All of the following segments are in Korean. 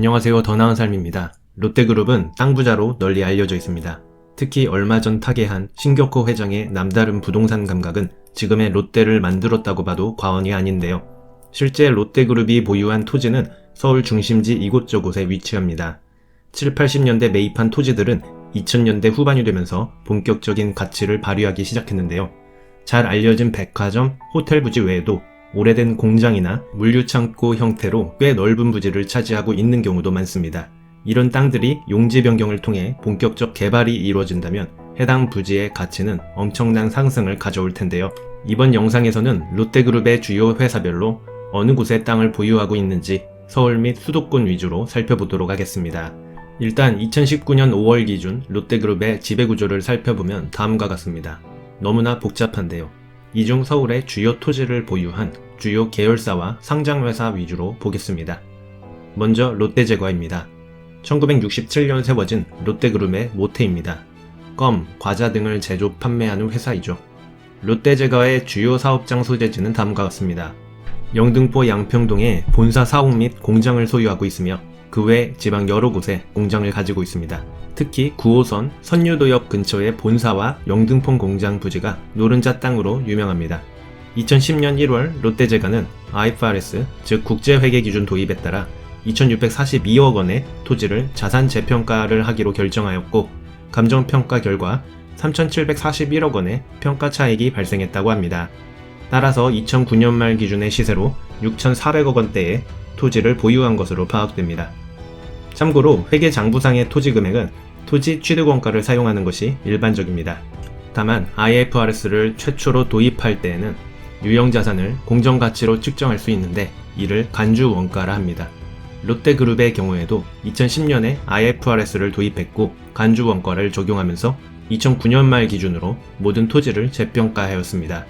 안녕하세요. 더 나은 삶입니다. 롯데그룹은 땅 부자로 널리 알려져 있습니다. 특히 얼마 전 타계한 신격호 회장의 남다른 부동산 감각은 지금의 롯데를 만들었다고 봐도 과언이 아닌데요. 실제 롯데그룹이 보유한 토지는 서울 중심지 이곳저곳에 위치합니다. 7, 80년대 매입한 토지들은 2000년대 후반이 되면서 본격적인 가치를 발휘하기 시작했는데요. 잘 알려진 백화점, 호텔 부지 외에도 오래된 공장이나 물류창고 형태로 꽤 넓은 부지를 차지하고 있는 경우도 많습니다. 이런 땅들이 용지 변경을 통해 본격적 개발이 이루어진다면 해당 부지의 가치는 엄청난 상승을 가져올 텐데요. 이번 영상에서는 롯데그룹의 주요 회사별로 어느 곳에 땅을 보유하고 있는지 서울 및 수도권 위주로 살펴보도록 하겠습니다. 일단 2019년 5월 기준 롯데그룹의 지배구조를 살펴보면 다음과 같습니다. 너무나 복잡한데요. 이중 서울의 주요 토지를 보유한 주요 계열사와 상장회사 위주로 보겠습니다. 먼저 롯데제과입니다. 1967년 세워진 롯데그룹의 모태입니다. 껌, 과자 등을 제조 판매하는 회사이죠. 롯데제과의 주요 사업장 소재지는 다음과 같습니다. 영등포 양평동에 본사 사옥 및 공장을 소유하고 있으며 그 외 지방 여러 곳에 공장을 가지고 있습니다. 특히 9호선 선유도역 근처의 본사와 영등포 공장 부지가 노른자 땅으로 유명합니다. 2010년 1월 롯데제과는 IFRS 즉 국제회계 기준 도입에 따라 2642억 원의 토지를 자산 재평가를 하기로 결정하였고 감정평가 결과 3741억 원의 평가 차익이 발생했다고 합니다. 따라서 2009년 말 기준의 시세로 6,400억 원대의 토지를 보유한 것으로 파악됩니다. 참고로 회계 장부상의 토지 금액은 토지 취득원가를 사용하는 것이 일반적입니다. 다만 IFRS를 최초로 도입할 때에는 유형 자산을 공정 가치로 측정할 수 있는데 이를 간주 원가라 합니다. 롯데그룹의 경우에도 2010년에 IFRS를 도입했고 간주 원가를 적용하면서 2009년 말 기준으로 모든 토지를 재평가하였습니다.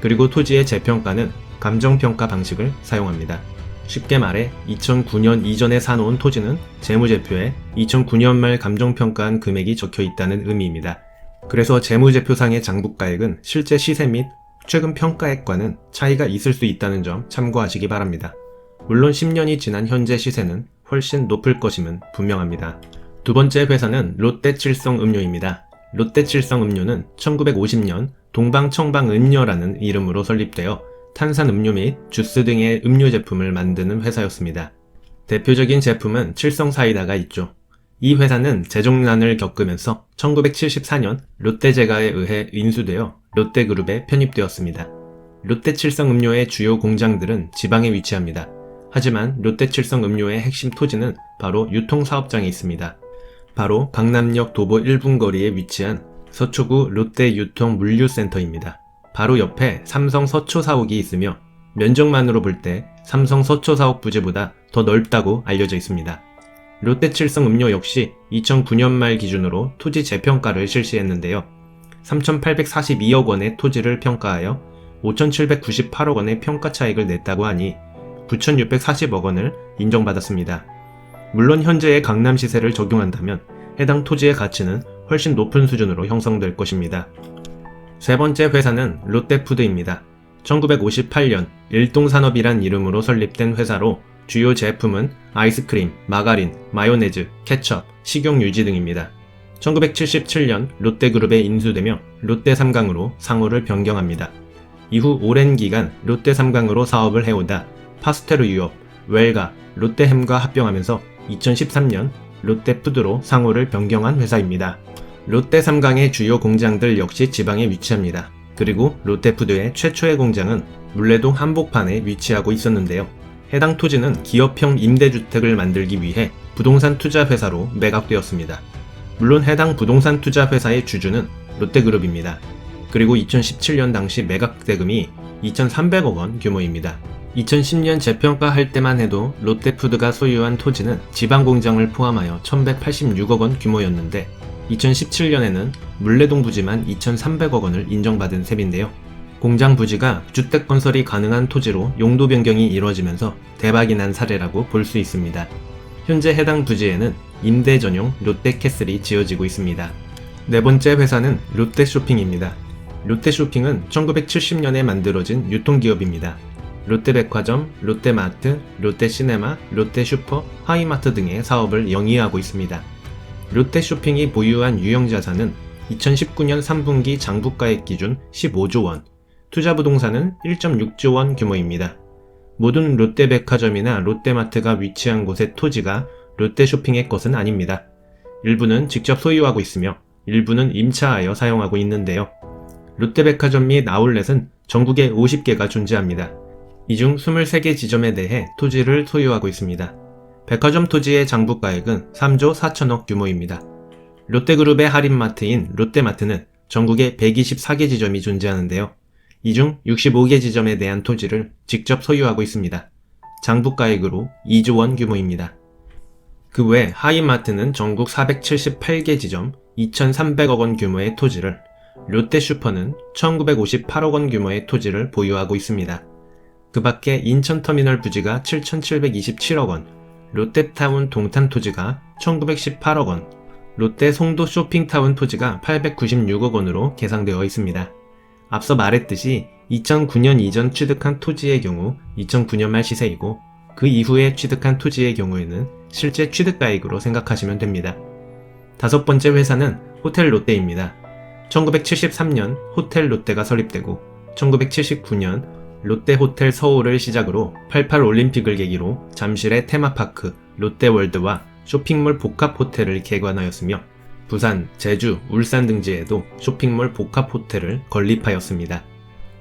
그리고 토지의 재평가는 감정평가 방식을 사용합니다. 쉽게 말해 2009년 이전에 사놓은 토지는 재무제표에 2009년 말 감정평가한 금액이 적혀 있다는 의미입니다. 그래서 재무제표상의 장부가액은 실제 시세 및 최근 평가액과는 차이가 있을 수 있다는 점 참고하시기 바랍니다. 물론 10년이 지난 현재 시세는 훨씬 높을 것임은 분명합니다. 두 번째 회사는 롯데칠성 음료입니다. 롯데칠성 음료는 1950년 동방청방 음료라는 이름으로 설립되어 탄산음료 및 주스 등의 음료 제품을 만드는 회사였습니다. 대표적인 제품은 칠성사이다가 있죠. 이 회사는 재종난을 겪으면서 1974년 롯데제과에 의해 인수되어 롯데그룹에 편입되었습니다. 롯데칠성 음료의 주요 공장들은 지방에 위치합니다. 하지만 롯데칠성 음료의 핵심 토지는 바로 유통사업장에 있습니다. 바로 강남역 도보 1분 거리에 위치한 서초구 롯데유통물류센터입니다. 바로 옆에 삼성 서초 사옥이 있으며 면적만으로 볼 때 삼성 서초 사옥 부지보다 더 넓다고 알려져 있습니다. 롯데칠성 음료 역시 2009년 말 기준으로 토지 재평가를 실시했는데요. 3,842억 원의 토지를 평가하여 5,798억 원의 평가 차익을 냈다고 하니 9,640억 원을 인정받았습니다. 물론 현재의 강남 시세를 적용한다면 해당 토지의 가치는 훨씬 높은 수준으로 형성될 것입니다. 세 번째 회사는 롯데푸드입니다. 1958년 일동산업이란 이름으로 설립된 회사로 주요 제품은 아이스크림, 마가린, 마요네즈, 케첩, 식용유지 등입니다. 1977년 롯데그룹에 인수되며 롯데삼강으로 상호를 변경합니다. 이후 오랜 기간 롯데삼강으로 사업을 해오다 파스테르 유업, 웰가, 롯데햄과 합병하면서 2013년 롯데푸드로 상호를 변경한 회사입니다. 롯데 삼강의 주요 공장들 역시 지방에 위치합니다. 그리고 롯데푸드의 최초의 공장은 물레동 한복판에 위치하고 있었는데요. 해당 토지는 기업형 임대주택을 만들기 위해 부동산 투자 회사로 매각되었습니다. 물론 해당 부동산 투자 회사의 주주는 롯데그룹입니다. 그리고 2017년 당시 매각 대금이 2,300억 원 규모입니다. 2010년 재평가할 때만 해도 롯데푸드가 소유한 토지는 지방 공장을 포함하여 1186억 원 규모였는데 2017년에는 물레동 부지만 2,300억 원을 인정받은 셈인데요. 공장 부지가 주택 건설이 가능한 토지로 용도 변경이 이루어지면서 대박이 난 사례라고 볼 수 있습니다. 현재 해당 부지에는 임대 전용 롯데캐슬이 지어지고 있습니다. 네 번째 회사는 롯데쇼핑입니다. 롯데쇼핑은 1970년에 만들어진 유통기업입니다. 롯데백화점, 롯데마트, 롯데시네마, 롯데슈퍼, 하이마트 등의 사업을 영위하고 있습니다. 롯데쇼핑이 보유한 유형자산은 2019년 3분기 장부가액 기준 15조 원, 투자부동산은 1.6조 원 규모입니다. 모든 롯데백화점이나 롯데마트가 위치한 곳의 토지가 롯데쇼핑의 것은 아닙니다. 일부는 직접 소유하고 있으며 일부는 임차하여 사용하고 있는데요. 롯데백화점 및 아울렛은 전국에 50개가 존재합니다. 이 중 23개 지점에 대해 토지를 소유하고 있습니다. 백화점 토지의 장부가액은 3조 4천억 규모입니다. 롯데그룹의 할인마트인 롯데마트는 전국에 124개 지점이 존재하는데요. 이 중 65개 지점에 대한 토지를 직접 소유하고 있습니다. 장부가액으로 2조 원 규모입니다. 그 외 하이마트는 전국 478개 지점 2,300억 원 규모의 토지를, 롯데슈퍼는 1,958억 원 규모의 토지를 보유하고 있습니다. 그 밖에 인천터미널 부지가 7,727억 원, 롯데타운 동탄 토지가 1,918억 원, 롯데 송도 쇼핑타운 토지가 896억 원으로 계상되어 있습니다. 앞서 말했듯이 2009년 이전 취득한 토지의 경우 2009년 말 시세이고 그 이후에 취득한 토지의 경우에는 실제 취득가액으로 생각하시면 됩니다. 다섯 번째 회사는 호텔 롯데입니다. 1973년 호텔 롯데가 설립되고 1979년 롯데 호텔 서울을 시작으로 88 올림픽을 계기로 잠실의 테마파크 롯데월드와 쇼핑몰 복합 호텔을 개관하였으며 부산, 제주, 울산 등지에도 쇼핑몰 복합 호텔을 건립하였습니다.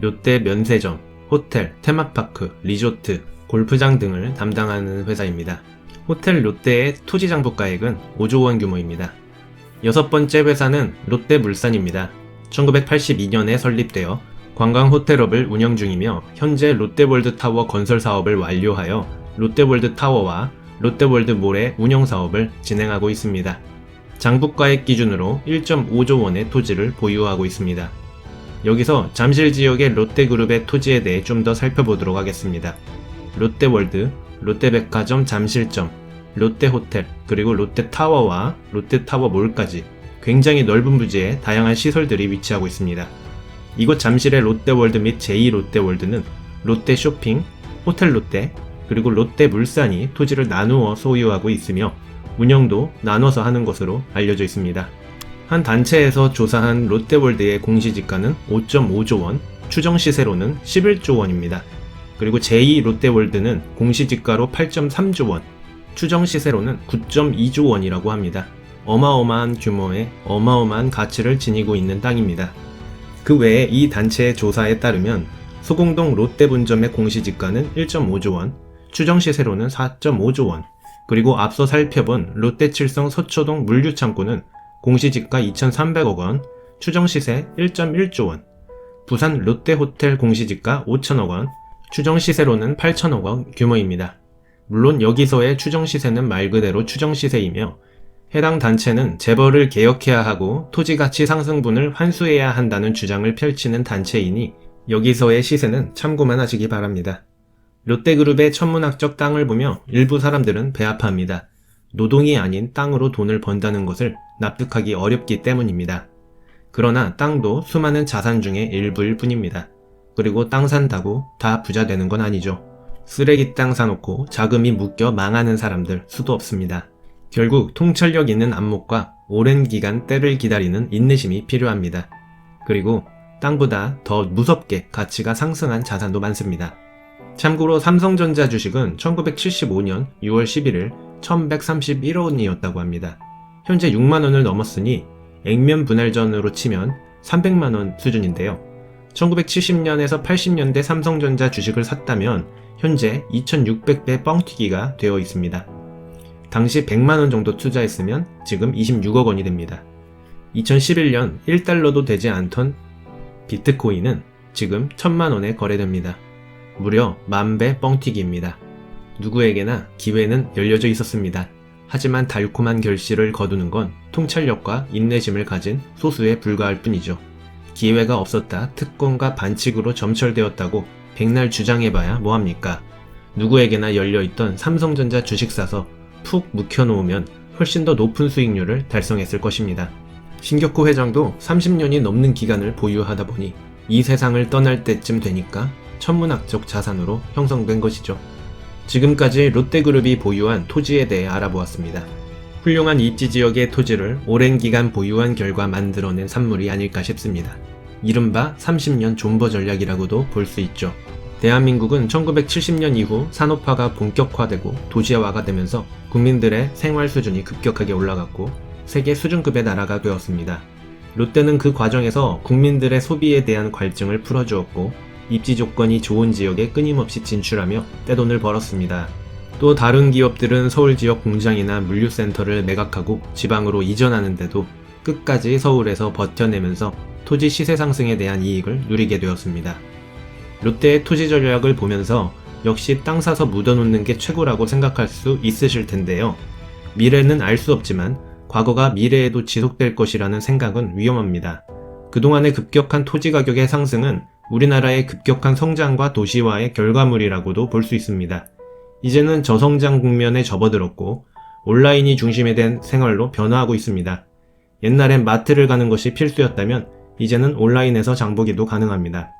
롯데 면세점, 호텔, 테마파크, 리조트, 골프장 등을 담당하는 회사입니다. 호텔 롯데의 토지 장부 가액은 5조 원 규모입니다. 여섯 번째 회사는 롯데물산입니다. 1982년에 설립되어 관광 호텔업을 운영 중이며 현재 롯데월드 타워 건설 사업을 완료하여 롯데월드 타워와 롯데월드 몰의 운영 사업을 진행하고 있습니다. 장부가액 기준으로 1.5조 원의 토지를 보유하고 있습니다. 여기서 잠실 지역의 롯데그룹의 토지에 대해 좀 더 살펴보도록 하겠습니다. 롯데월드, 롯데백화점 잠실점, 롯데호텔, 그리고 롯데타워와 롯데타워몰까지 굉장히 넓은 부지에 다양한 시설들이 위치하고 있습니다. 이곳 잠실의 롯데월드 및 제2롯데월드는 롯데 쇼핑, 호텔 롯데, 그리고 롯데 물산이 토지를 나누어 소유하고 있으며 운영도 나눠서 하는 것으로 알려져 있습니다. 한 단체에서 조사한 롯데월드의 공시지가는 5.5조 원, 추정 시세로는 11조 원입니다. 그리고 제2 롯데월드는 공시지가로 8.3조 원, 추정 시세로는 9.2조 원이라고 합니다. 어마어마한 규모의 어마어마한 가치를 지니고 있는 땅입니다. 그 외에 이 단체의 조사에 따르면 소공동 롯데 분점의 공시지가는 1.5조 원, 추정 시세로는 4.5조 원, 그리고 앞서 살펴본 롯데 칠성 서초동 물류창고는 공시지가 2,300억 원, 추정 시세 1.1조 원, 부산 롯데 호텔 공시지가 5천억 원, 추정 시세로는 8천억 원 규모입니다. 물론 여기서의 추정 시세는 말 그대로 추정 시세이며 해당 단체는 재벌을 개혁해야 하고 토지 가치 상승분을 환수해야 한다는 주장을 펼치는 단체이니 여기서의 시세는 참고만 하시기 바랍니다. 롯데그룹의 천문학적 땅을 보며 일부 사람들은 배아파합니다. 노동이 아닌 땅으로 돈을 번다는 것을 납득하기 어렵기 때문입니다. 그러나 땅도 수많은 자산 중의 일부일 뿐입니다. 그리고 땅 산다고 다 부자 되는 건 아니죠. 쓰레기 땅 사놓고 자금이 묶여 망하는 사람들 수도 없습니다. 결국 통찰력 있는 안목과 오랜 기간 때를 기다리는 인내심이 필요합니다. 그리고 땅보다 더 무섭게 가치가 상승한 자산도 많습니다. 참고로 삼성전자 주식은 1975년 6월 11일 1131원이었다고 합니다. 현재 6만원을 넘었으니 액면 분할전으로 치면 300만원 수준인데요. 1970년에서 80년대 삼성전자 주식을 샀다면 현재 2600배 뻥튀기가 되어 있습니다. 당시 100만원 정도 투자했으면 지금 26억 원이 됩니다. 2011년 1달러도 되지 않던 비트코인은 지금 1000만원에 거래됩니다. 무려 만배 뻥튀기입니다. 누구에게나 기회는 열려져 있었습니다. 하지만 달콤한 결실을 거두는 건 통찰력과 인내심을 가진 소수에 불과할 뿐이죠. 기회가 없었다 특권과 반칙으로 점철되었다고 백날 주장해봐야 뭐합니까? 누구에게나 열려있던 삼성전자 주식 사서 푹 묵혀놓으면 훨씬 더 높은 수익률을 달성했을 것입니다. 신격호 회장도 30년이 넘는 기간을 보유하다 보니 이 세상을 떠날 때쯤 되니까 천문학적 자산으로 형성된 것이죠. 지금까지 롯데그룹이 보유한 토지에 대해 알아보았습니다. 훌륭한 입지 지역의 토지를 오랜 기간 보유한 결과 만들어낸 산물이 아닐까 싶습니다. 이른바 30년 존버 전략이라고도 볼 수 있죠. 대한민국은 1970년 이후 산업화가 본격화되고 도시화가 되면서 국민들의 생활 수준이 급격하게 올라갔고 세계 수준급의 나라가 되었습니다. 롯데는 그 과정에서 국민들의 소비에 대한 갈증을 풀어주었고 입지 조건이 좋은 지역에 끊임없이 진출하며 떼돈을 벌었습니다. 또 다른 기업들은 서울 지역 공장이나 물류센터를 매각하고 지방으로 이전하는데도 끝까지 서울에서 버텨내면서 토지 시세 상승에 대한 이익을 누리게 되었습니다. 롯데의 토지 전략을 보면서 역시 땅 사서 묻어놓는 게 최고라고 생각할 수 있으실 텐데요. 미래는 알 수 없지만 과거가 미래에도 지속될 것이라는 생각은 위험합니다. 그동안의 급격한 토지 가격의 상승은 우리나라의 급격한 성장과 도시화의 결과물이라고도 볼 수 있습니다. 이제는 저성장 국면에 접어들었고 온라인이 중심이 된 생활로 변화하고 있습니다. 옛날엔 마트를 가는 것이 필수였다면 이제는 온라인에서 장보기도 가능합니다.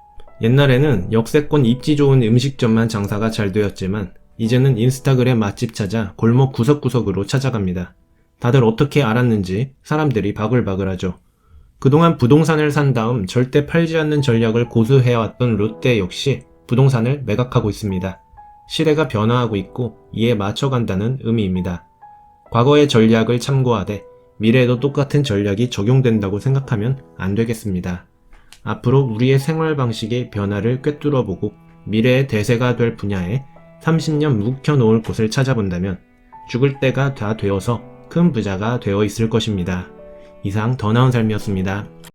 옛날에는 역세권 입지 좋은 음식점만 장사가 잘 되었지만 이제는 인스타그램 맛집 찾아 골목 구석구석으로 찾아갑니다. 다들 어떻게 알았는지 사람들이 바글바글하죠. 그동안 부동산을 산 다음 절대 팔지 않는 전략을 고수해왔던 롯데 역시 부동산을 매각하고 있습니다. 시대가 변화하고 있고 이에 맞춰간다는 의미입니다. 과거의 전략을 참고하되 미래에도 똑같은 전략이 적용된다고 생각하면 안 되겠습니다. 앞으로 우리의 생활 방식의 변화를 꿰뚫어 보고 미래의 대세가 될 분야에 30년 묵혀놓을 곳을 찾아본다면 죽을 때가 다 되어서 큰 부자가 되어 있을 것입니다. 이상 더 나은 삶이었습니다.